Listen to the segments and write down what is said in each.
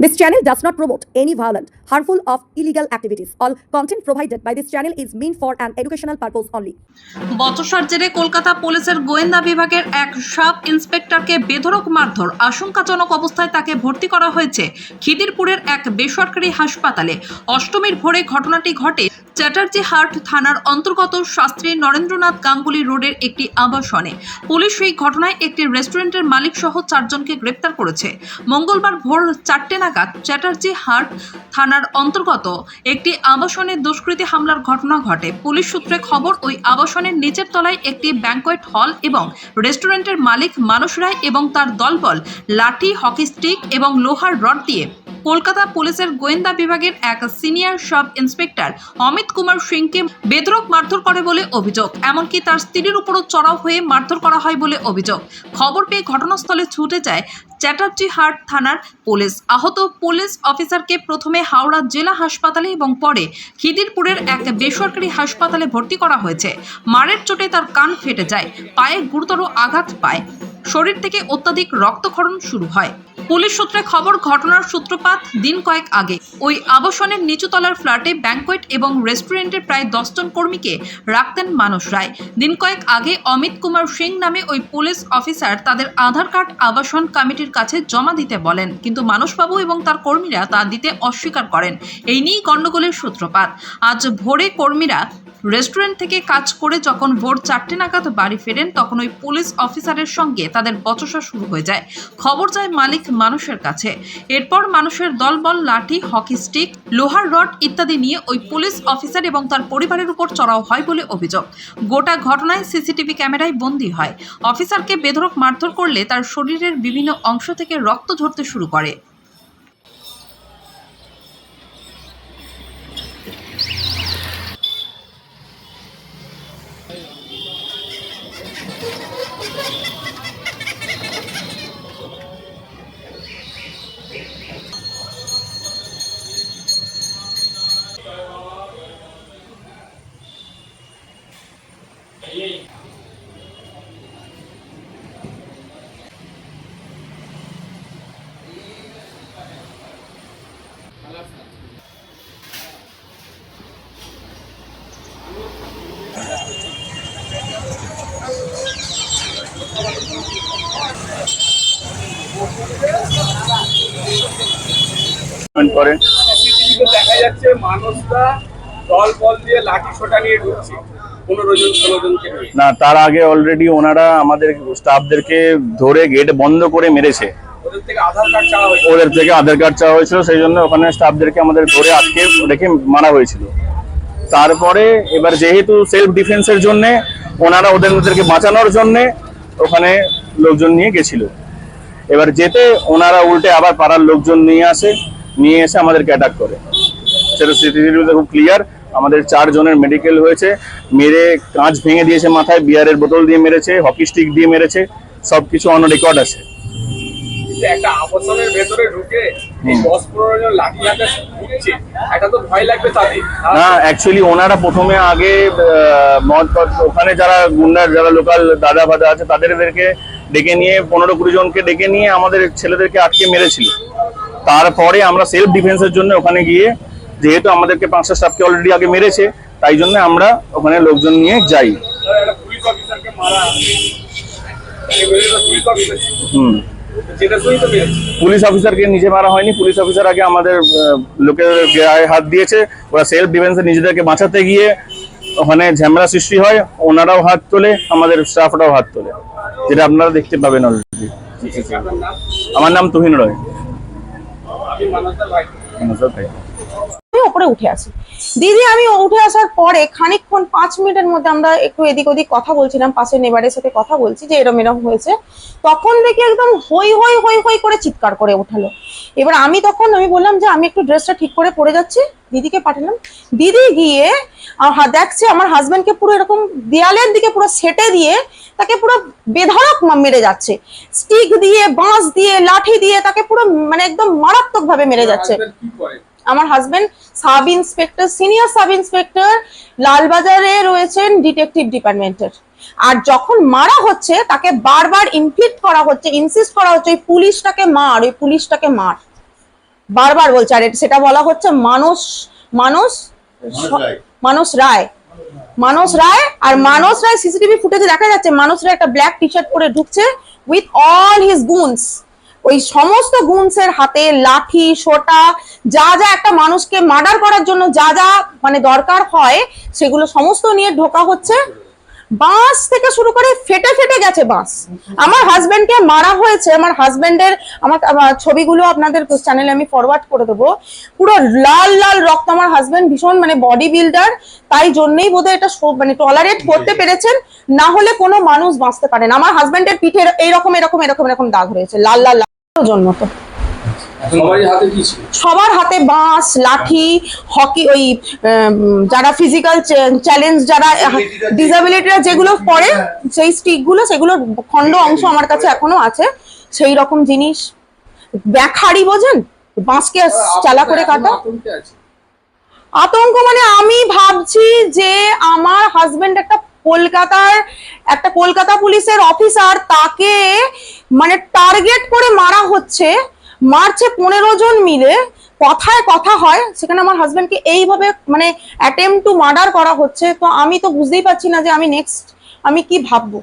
This channel does not promote any violent, harmful, or illegal activities. All content provided by this channel is meant for an educational purpose only. বচসার জেরে কলকাতা পুলিশের গোয়েন্দা বিভাগের এক sub ইন্সপেক্টরকে বেধড়ক মারধর আশঙ্কাজনক অবস্থায় তাকে ভর্তি করা হয়েছে খিদিরপুরের এক বেসরকারি হাসপাতালে অষ্টমীর ভোরে ঘটনাটি ঘটে চ্যাটার্জি হাট থানার অন্তর্গত শাস্ত্রী নরেন্দ্রনাথ গাঙ্গুলি রোডের একটি আবাসনে পুলিশ এই ঘটনায় একটি রেস্টুরেন্টের মালিক সহ চারজনকে গ্রেপ্তার করেছে মঙ্গলবার ভোর চারটে নাগাদ চ্যাটার্জি হাট থানার অন্তর্গত একটি আবাসনে দুষ্কৃতী হামলার ঘটনা ঘটে। পুলিশ সূত্রে খবর, ওই আবাসনের নিচের তলায় একটি ব্যাংকোয়েট হল এবং রেস্টুরেন্টের মালিক মানুষ রায় এবং তার দলবল লাঠি, হকি স্টিক এবং লোহার রড দিয়ে কলকাতা পুলিশের গোয়েন্দা বিভাগের এক senior sub inspector Amit Kumar সিংকে বেদরক মারধর করে বলে অভিযোগ, এমনকি তার স্ত্রীর উপরও চড়াও হয়ে মারধর করা হয় বলে অভিযোগ। খবর পেয়ে ঘটনাস্থলে ছুটে যায় চ্যাটার্জি হাট থানার পুলিশ। আহত পুলিশ অফিসারকে প্রথমে হাওড়া জেলা হাসপাতালে এবং পরে খিদিরপুরের এক বেসরকারি হাসপাতালে ভর্তি করা হয়েছে। মারের চোটে তার কান ফেটে যায়, পায়ে গুরুতর আঘাত পায়। শরীর থেকে অত্যাধিক রক্তক্ষরণ শুরু হয়। পুলিশ সূত্রে খবর, ঘটনার সূত্রপাত দিন কয়েক আগে। ওই আবাসনের নিচুতলার ফ্ল্যাটে ব্যাঙ্কোয়েট এবং রেস্টুরেন্টের প্রায় দশজন কর্মীকে রাখতেন মানস রায়। দিন কয়েক আগে অমিত কুমার সিং নামে ওই পুলিশ অফিসার তাদের আধার কার্ড, আবাসন কমিটির কাছে জমা দিতে বলেন। কিন্তু মানসবাবু এবং তার কর্মীরা তা দিতে অস্বীকার করেন। এই নিয়েই গণ্ডগোলের সূত্রপাত। আজ ভোরে কর্মীরা রেস্টুরেন্ট থেকে কাজ করে যখন ভোর চারটে নাগাদ বাড়ি ফেরেন, তখন ওই পুলিশ অফিসারের সঙ্গে তাদের বচসা শুরু হয়ে যায়। খবর যায় মালিক মানুষের কাছে। এরপর মানুষের দলবল, লাঠি, হকি স্টিক, লোহার রড ইত্যাদি নিয়ে ওই পুলিশ অফিসার এবং তার পরিবারের উপর চড়াও হয় বলে অভিযোগ। গোটা ঘটনায় সিসিটিভি ক্যামেরায় বন্দী হয়। অফিসারকে বেধড়ক মারধর করলে তার শরীরের বিভিন্ন অংশ থেকে রক্ত ঝরতে শুরু করে। Yeah. করেন। দেখা যাচ্ছে মানুষরা দল বল দিয়ে লাঠি সোটা নিয়ে ঢুকছে। পনেরো জন ষোলো জনকে নিয়ে। না তার আগে অলরেডি ওনারা আমাদের স্টাফদেরকে ধরে গেট বন্ধ করে মেরেছে। ওদের থেকে আধার কার্ড চাওয়া হয়েছে। ওদের থেকে আধার কার্ড চাওয়া হয়েছিল সেই জন্য ওখানে স্টাফদেরকে আমাদের ধরে আটকে রেখে মারা হয়েছিল। তারপরে এবার যেহেতু সেলফ ডিফেন্সের জন্য ওনারা ওদের ওদেরকে বাঁচানোর জন্য ওখানে লোকজন নিয়ে গেছিল। এবার যেতে ওনারা উল্টে আবার পাড়ার লোকজন নিয়ে আসে, নিয়ে এসে আমাদেরকে অ্যাটাক করে। সেটা সিসিটিভিতে খুব ক্লিয়ার আমাদের চারজনের মেডিকেল হয়েছে, মেরে কাঁচ ভেঙে দিয়েছে মাথায় বিয়ারের বোতল দিয়ে মেরেছে হকি স্টিক দিয়ে মেরেছে, সবকিছু অন রেকর্ড আছে। একটা আবাসনের ভেতরে ঢুকে না অ্যাকচুয়ালি ওনারা প্রথমে আগে ওখানে যারা গুন্ডার যারা লোকাল দাদা ফাদা আছে তাদেরকে ডেকে নিয়ে পনেরো কুড়ি জনকে ডেকে নিয়ে আমাদের ছেলেদেরকে আটকে মেরেছিল। তারপরে আমরা সেলফ ডিফেন্সের জন্য ওখানে গিয়ে যেহেতু আমাদেরকে পাঁচটা স্টাফকে অলরেডি আগে মেরেছে তাই জন্য আমরা ওখানে লোকজন নিয়ে যাই। হুম। পুলিশ অফিসারকে নিজে মারা হয়নি। পুলিশ অফিসার আগে আমাদের লোকের গায়ে হাত দিয়েছে। ওরা সেলফ ডিফেন্সে নিজেদেরকে বাঁচাতে গিয়ে ওখানে ঝামেলা সৃষ্টি হয়। ওনারাও হাত তোলে আমাদের স্টাফরাও হাত তোলে। যেটা আপনারা দেখতে পাবেন অলরেডি আমার নাম তুহিন রয়। ভাই। তাই ওপরে উঠে আসি দিদি, আমি উঠে আসার পরে খানিকক্ষণ পাঁচ মিনিটের মধ্যে আমরা একটু এদিক ওদিক কথা বলছিলাম পাশের নেবারের সাথে কথা বলছি যে এরম এরম হয়েছে। তখন দেখি একদম হই হই হই হই করে চিৎকার করে উঠালো। এবার আমি তখন আমি বললাম যে আমি একটু ড্রেসটা ঠিক করে পরে যাচ্ছি, দিদিকে পাঠালাম। দিদি গিয়ে দেখছে আমার হাজবেন্ডকে পুরো এরকম দেয়ালের দিকে পুরো সেটে দিয়ে তাকে পুরো বেধড়ক মা- মেরে যাচ্ছে। স্টিক দিয়ে, বাঁশ দিয়ে, লাঠি দিয়ে তাকে পুরো মানে একদম মারাত্মক ভাবে মেরে যাচ্ছে। আমার husband sub inspector senior sub inspector লালবাজারে রয়েছেন ডিটেকটিভ ডিপার্টমেন্টের আর যখন মারা হচ্ছে তাকে বারবার ইনফ্লিক্ট করা হচ্ছে ইনসিস্ট করা হচ্ছে ওই পুলিশটাকে মার ওই পুলিশটাকে মার। বারবার বলছে আর সেটা বলা হচ্ছে মানুষ মানুষ মানুষ রায়। মানস রায়। আর মানস রায় সিসিটিভি ফুটেজে দেখা যাচ্ছে মানস রায় একটা ব্ল্যাক টি শার্ট পরে ঢুকছে উইথ অল হিজ গুনস ওই সমস্ত গুনসের হাতে লাঠি, সোটা, যা যা একটা মানুষকে মার্ডার করার জন্য যা যা মানে দরকার হয়, সেগুলো সমস্ত নিয়ে ঢোকা হচ্ছে। বাঁশ থেকে শুরু করে ফেটে ফেটে গেছে বাঁশ। আমার হাজবেন্ডকে মারা হয়েছে, আমার হাজবেন্ডের আমার ছবিগুলো আপনাদের চ্যানেলে আমি ফরওয়ার্ড করে দেবো। পুরো লাল লাল রক্ত আমার হাজবেন্ড ভীষণ মানে বডি বিল্ডার তাই জন্যই বোধহয় এটা মানে টলারেট করতে পেরেছেন। না হলে কোনো মানুষ বাঁচতে পারে না। আমার হাজবেন্ডের পিঠে এইরকম এরকম এরকম এরকম দাগ হয়েছে লাল লাল। লাল জন্ম তো। সবারই হাতে কি ছিল? সবার হাতে বাঁশ লাঠি হকি ওই যারা ফিজিক্যাল চ্যালেঞ্জ যারা ডিসাবিলিটিরা যেগুলো পড়ে সেই স্টিকগুলো সেগুলোর খণ্ড অংশ আমার কাছে এখনও আছে। সেই রকম জিনিস। ব্যাখারি বোঝেন? বাঁশকে চালা করে কাটা। আতঙ্ক মানে আমি ভাবছি যে আমার হাজবেন্ড একটা কলকাতার, একটা কলকাতা পুলিশের অফিসার তাকে মানে টার্গেট করে মারা হচ্ছে, মারছে পনেরো জন মিলে, কথায় কথা হয়, সেখানে আমার হাজবেন্ডকে এইভাবে মানে অ্যাটেম্প টু মার্ডার করা হচ্ছে, তো আমি তো বুঝতেই পারছি না যে আমি নেক্সট আমি কি ভাববো।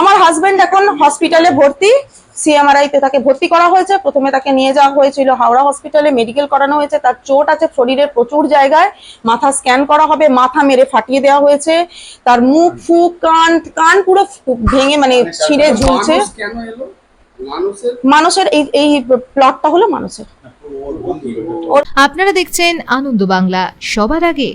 আমার হাজবেন্ড এখন হসপিটালে ভর্তি সিএমআরআই তে তাকে ভর্তি করা হয়েছে। প্রথমে তাকে নিয়ে যাওয়া হয়েছিল হাওড়া হসপিটালে মেডিকেল করানো হয়েছে। তার চোট আছে শরীরের প্রচুর জায়গায়। মাথা স্ক্যান করা হবে মাথা মেরে ফাটিয়ে দেওয়া হয়েছে। তার মুখ ফুক কান কান পুরো ভেঙে মানে ছিঁড়ে ঝুলছে। এলো? মানুষের? মানুষের এই এই প্লটটা হলো মানুষের। আপনারা দেখছেন আনন্দ বাংলা। সবার আগে